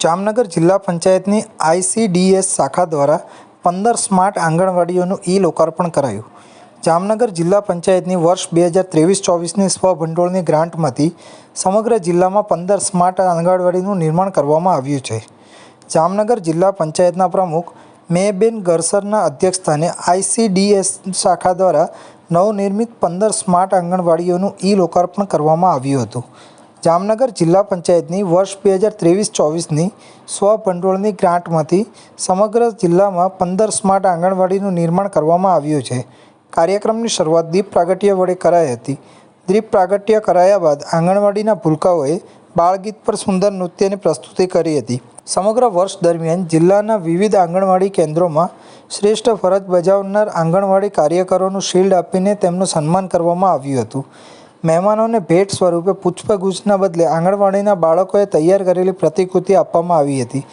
જામનગર જિલ્લા પંચાયતની આઈસીડીએસ શાખા દ્વારા પંદર સ્માર્ટ આંગણવાડીઓનું ઈ લોકાર્પણ કરાયું. જામનગર જિલ્લા પંચાયતની વર્ષ બે હજાર ત્રેવીસ ચોવીસની સ્વભંડોળની ગ્રાન્ટમાંથી સમગ્ર જિલ્લામાં પંદર સ્માર્ટ આંગણવાડીનું નિર્માણ કરવામાં આવ્યું છે. જામનગર જિલ્લા પંચાયતના પ્રમુખ મેબેન ગરસરના અધ્યક્ષસ્થાને આઈસીડીએસ શાખા દ્વારા નવનિર્મિત પંદર સ્માર્ટ આંગણવાડીઓનું ઈ લોકાર્પણ કરવામાં આવ્યું હતું. જામનગર જિલ્લા પંચાયતની વર્ષ બે હજાર ત્રેવીસ ચોવીસની સ્વભંડોળની ગ્રાન્ટમાંથી સમગ્ર જિલ્લામાં પંદર સ્માર્ટ આંગણવાડીનું નિર્માણ કરવામાં આવ્યું છે. કાર્યક્રમની શરૂઆત દીપ પ્રાગટ્ય વડે કરાઈ હતી. દીપ પ્રાગટ્ય કરાયા બાદ આંગણવાડીના ભૂલકાઓએ બાળગીત પર સુંદર નૃત્યની પ્રસ્તુતિ કરી હતી. સમગ્ર વર્ષ દરમિયાન જિલ્લાના વિવિધ આંગણવાડી કેન્દ્રોમાં શ્રેષ્ઠ ફરજ બજાવનાર આંગણવાડી કાર્યકરોનું શિલ્ડ આપીને તેમનું સન્માન કરવામાં આવ્યું હતું. મહેમાનોને ભેટ સ્વરૂપે પુષ્પગુચ્છના બદલે આંગણવાડીના બાળકોએ તૈયાર કરેલી પ્રતિકૃતિ આપવામાં આવી હતી.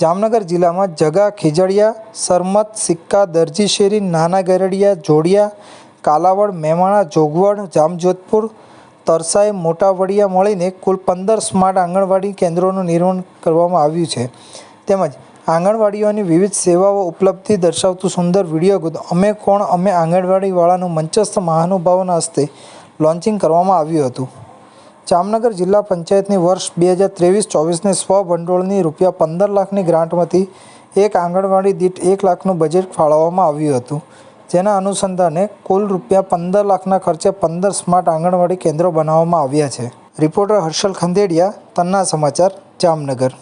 જામનગર જિલ્લામાં જગા, ખીજડીયા, સરમત, સિક્કા, દરજીશેરી, નાના ગરડિયા, જોડિયા, કાલાવડ મેમાણા જોગવડ જામજોધપુર, તરસાઈ મોટા વડિયા મળીને કુલ પંદર સ્માર્ટ આંગણવાડી કેન્દ્રોનું નિર્માણ કરવામાં આવ્યું છે. તેમજ આંગણવાડીઓની વિવિધ સેવાઓ ઉપલબ્ધિ દર્શાવતું સુંદર વીડિયો અમે કોણ? અમે આંગણવાડીવાળાનું મંચસ્થ મહાનુભાવોના હસ્તે લોન્ચિંગ કરવામાં આવ્યું હતું. જામનગર જિલ્લા પંચાયતની વર્ષ બે હજાર ત્રેવીસ ચોવીસની સ્વભંડોળની રૂપિયા પંદર લાખની ગ્રાન્ટમાંથી એક આંગણવાડી દીઠ એક લાખનું બજેટ ફાળવવામાં આવ્યું હતું. જેના અનુસંધાને કુલ રૂપિયા પંદર લાખના ખર્ચે પંદર સ્માર્ટ આંગણવાડી કેન્દ્રો બનાવવામાં આવ્યા છે. રિપોર્ટર હર્ષલ ખંદેડિયા, તન્ના સમાચાર, જામનગર.